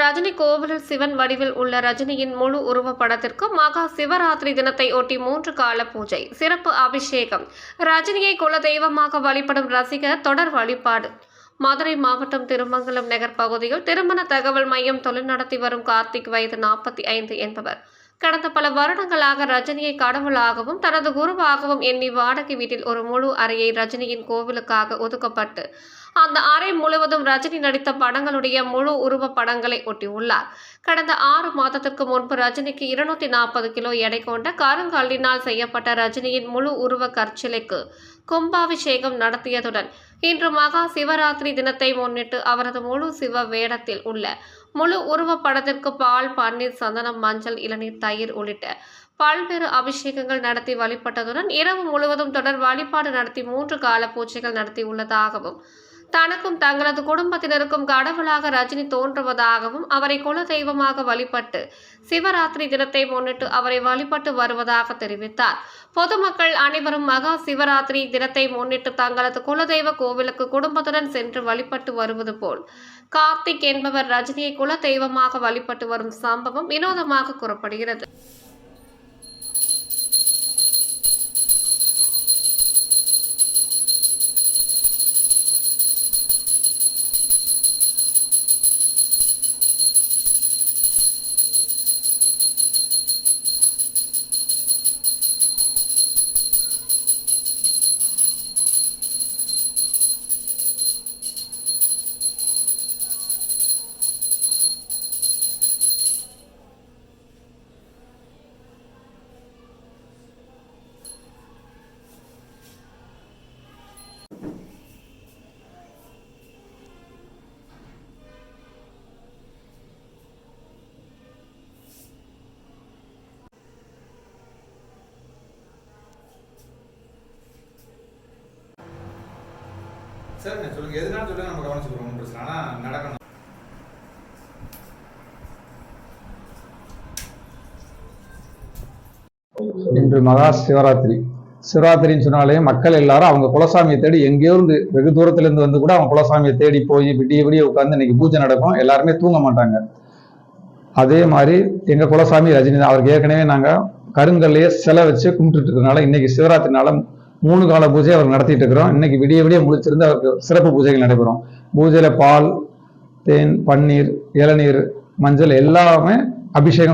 ரஜினி கோவிலில் சிவன் வடிவில் உள்ள ரஜினியின் முழு உருவப்படத்திற்கு மகா சிவராத்திரி தினத்தை ஒட்டி மூன்று கால பூஜை சிறப்பு அபிஷேகம் ரஜினியை குல தெய்வமாக வழிபடும் ரசிகர் தொடர் வழிபாடு. மதுரை மாவட்டம் திருமங்கலம் நகர் பகுதியில் திருமண தகவல் மையம் தொழில் நடத்தி வரும் கார்த்திக் வயது நாற்பத்தி ஐந்து என்பவர். கடந்த பல வருடங்களாக ரஜினியை கடவுளாகவும் தனது குருவாகவும் எண்ணி வாடகை வீட்டில் ஒரு முழு அறையை ரஜினியின் கோவிலுக்காக ஒதுக்கப்பட்டு அந்த அறை முழுவதும் ரஜினி நடித்த படங்களுடைய முழு உருவ படங்களை ஒட்டியுள்ளார். கடந்த ஆறு மாதத்திற்கு முன்பு ரஜினிக்கு இருநூத்தி நாற்பது கிலோ எடை கொண்ட கருங்கல்லினால் செய்யப்பட்ட ரஜினியின் முழு உருவ கற்சிலைக்கு கும்பாபிஷேகம் நடத்தியதுடன் இன்று மகா சிவராத்திரி தினத்தை முன்னிட்டு அவரது முழு சிவ வேடத்தில் உள்ள முழு உருவப்படத்திற்கு பால் பன்னீர் சந்தனம் மஞ்சள் இளநீர் தயிர் உள்ளிட்ட பல்வேறு அபிஷேகங்கள் நடத்தி வழிபட்டதுடன் இரவு முழுவதும் தொடர் வழிபாடு நடத்தி மூன்று கால பூஜைகள் நடத்தி உள்ளதாகவும் தனக்கும் தங்களது குடும்பத்தினருக்கும் கடவுளாக ரஜினி தோன்றுவதாகவும் அவரை குல தெய்வமாக வழிபட்டு சிவராத்திரி தினத்தை முன்னிட்டு அவரை வழிபட்டு வருவதாக தெரிவித்தார். பொதுமக்கள் அனைவரும் மகா சிவராத்திரி தினத்தை முன்னிட்டு தங்களது குலதெய்வ கோவிலுக்கு குடும்பத்துடன் சென்று வழிபட்டு வருவது போல். கார்த்திக் என்பவர் ரஜினியை குல தெய்வமாக வழிபட்டு வரும் சம்பவம் வினோதமாக கூறப்படுகிறது. சரிண்ணே சொல்லுங்க. எதுனாலும் சொல்லுங்க நம்ம கவனிச்சுக்கிறோம். ஒன்றும் பிரச்சனை ஆனால் நடக்கணும். இன்று மகா சிவராத்திரி. சிவராத்திரின்னு சொன்னாலே மக்கள் எல்லாரும் அவங்க குலசாமியை தேடி எங்கேயோ இருந்து வெகு தூரத்துல இருந்து வந்து கூட அவங்க குலசாமியை தேடி போய் விடிய விடிய உட்கார்ந்து இன்னைக்கு பூஜை நடக்கும். எல்லாருமே தூங்க மாட்டாங்க. அதே மாதிரி எங்க குலசாமி ரஜினி அவருக்கு ஏற்கனவே நாங்க கருங்கல்லையே சிலை வச்சு கும்பிட்டுட்டு இருக்கிறதுனால இன்னைக்கு சிவராத்திரினால மூணு கால பூஜை அவர் நடத்திட்டு இருக்கிறோம் இன்னைக்கு விடிய விடிய முழிச்சிருந்து அவருக்கு சிறப்பு பூஜைகள் நடைபெறும். பூஜையில பால் தேன் பன்னீர் இளநீர் மஞ்சள் எல்லாமே அபிஷேகம்